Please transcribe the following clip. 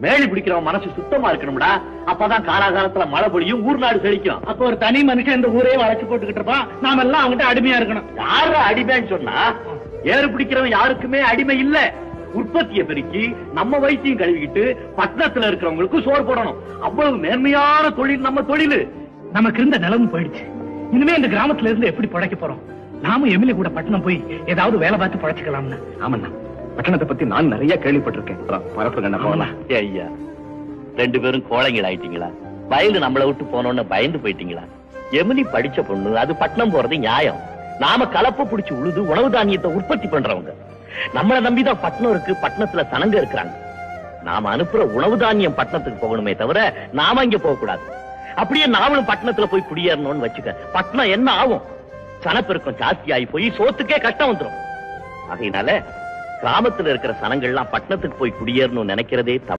மேலி பிடிக்கிறவன் மனசு சுத்தமா இருக்கணும்டா. அப்பதான் காலாகாலத்துல மழை பொழியும் ஊர் நாடு செழிக்கும். அப்ப ஒரு தனி மனுஷன் இந்த ஊரே வளைச்சு போட்டுக்கிட்டு இருப்பான். நாம எல்லாம் அவங்ககிட்ட அடிமையா இருக்கணும். யாரு அடிமைன்னு சொன்னா? ஏறு பிடிக்கிறவன் யாருக்குமே அடிமை இல்ல. உற்பத்தியை பெருக்கி நம்ம வயிற்றையும் கழுவிக்கிட்டு பட்டணத்துல இருக்கிறவங்களுக்கு சோறு போடணும். அவ்வளவு மேன்மையான தொழில் நம்ம தொழில். நமக்கு இருந்த நிலமும் போயிடுச்சு. இனிமே இந்த கிராமத்துல இருந்து எப்படி பிழைக்க போறோம்? நாமும் எமிலி கூட பட்டணம் போய் ஏதாவது வேலை பார்த்து பிழைச்சுக்கலாம்னு ஆமண்ணா. பட்டணத்தை பத்தி நான் நிறைய கேள்விப்பட்டிருக்கேன். போகலாம். ஐயா ரெண்டு பேரும் கோழைங்கள் ஆயிட்டீங்களா? வயலு நம்மளை விட்டு போனோன்னு பயந்து போயிட்டீங்களா? எமினி படிச்ச பொண்ணு அது பட்டணம் போறது நியாயம். நாம கலப்ப புடிச்சு உழுது உணவு தானியத்தை உற்பத்தி பண்றவங்க. நம்மளை நம்பிதான் பட்டணம் இருக்கு பட்டணத்துல சனங்க இருக்கிறாங்க. நாம அனுப்புற உணவு தானியம் பட்டணத்துக்கு போகணுமே தவிர நாம இங்க போக கூடாது அப்படியே நாமளும் பட்டணத்துல போய் குடியேறணும்னு வச்சுக்க பட்டணம் என்ன ஆகும்? சனப்பெருக்கம் ஜாஸ்தி ஆகி போய் சோத்துக்கே கஷ்டம் வந்துரும். அதனால கிராமத்துல இருக்கிற சனங்கள்லாம் பட்டணத்துக்கு போய் குடியேறணும்னு நினைக்கிறதே தப்பு.